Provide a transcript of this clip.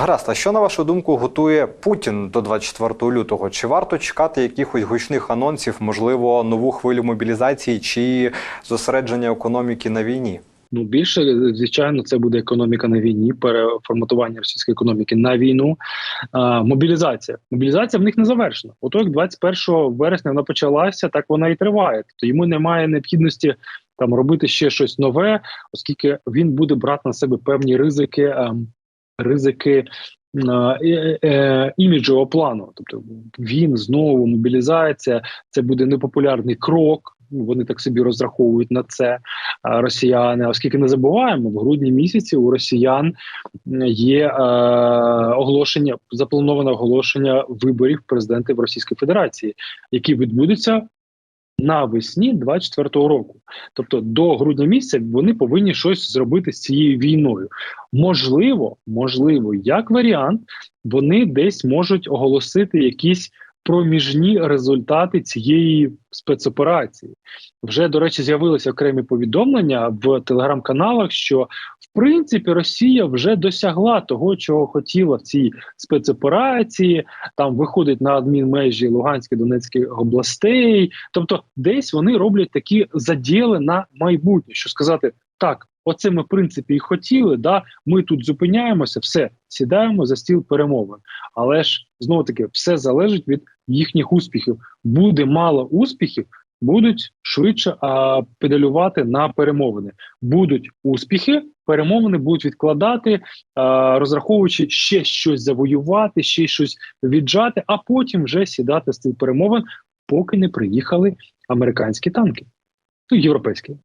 Гаразд, а що на вашу думку готує Путін до 24 лютого? Чи варто чекати якихось гучних анонсів, можливо, нову хвилю мобілізації чи зосередження економіки на війні? Ну більше звичайно, це буде економіка на війні, переформатування російської економіки на війну. А, мобілізація. Мобілізація в них не завершена. Ото як 21 вересня вона почалася, так вона і триває. Тобто йому немає необхідності там робити ще щось нове, оскільки він буде брати на себе певні ризики, ем, ризики. е, е, Іміджового плану, тобто він знову мобілізація, це буде непопулярний крок. Вони так собі розраховують на це росіяни, оскільки не забуваємо, в грудні місяці у росіян є е, оголошення, заплановане оголошення виборів президентів Російської Федерації, які відбудуться навесні 24-го року. Тобто до грудня місяця вони повинні щось зробити з цією війною. Можливо, можливо, як варіант, вони десь можуть оголосити якісь проміжні результати цієї спецоперації. Вже до речі, з'явилися окремі повідомлення в телеграм-каналах, що принципі Росія вже досягла того, чого хотіла в цій спецоперації. Там виходить на адмінмежі Луганської Донецьких областей. Тобто, десь вони роблять такі заділи на майбутнє, що сказати так. Оце ми в принципі і хотіли. Да, ми тут зупиняємося, все сідаємо за стіл перемовин. Але ж знову таки все залежить від їхніх успіхів. Буде мало успіхів, будуть швидше а, педалювати на перемовини. Будуть успіхи, перемовини будуть відкладати, а, розраховуючи ще щось завоювати, ще щось віджати, а потім вже сідати з цих перемовин, поки не приїхали американські танки, ну європейські.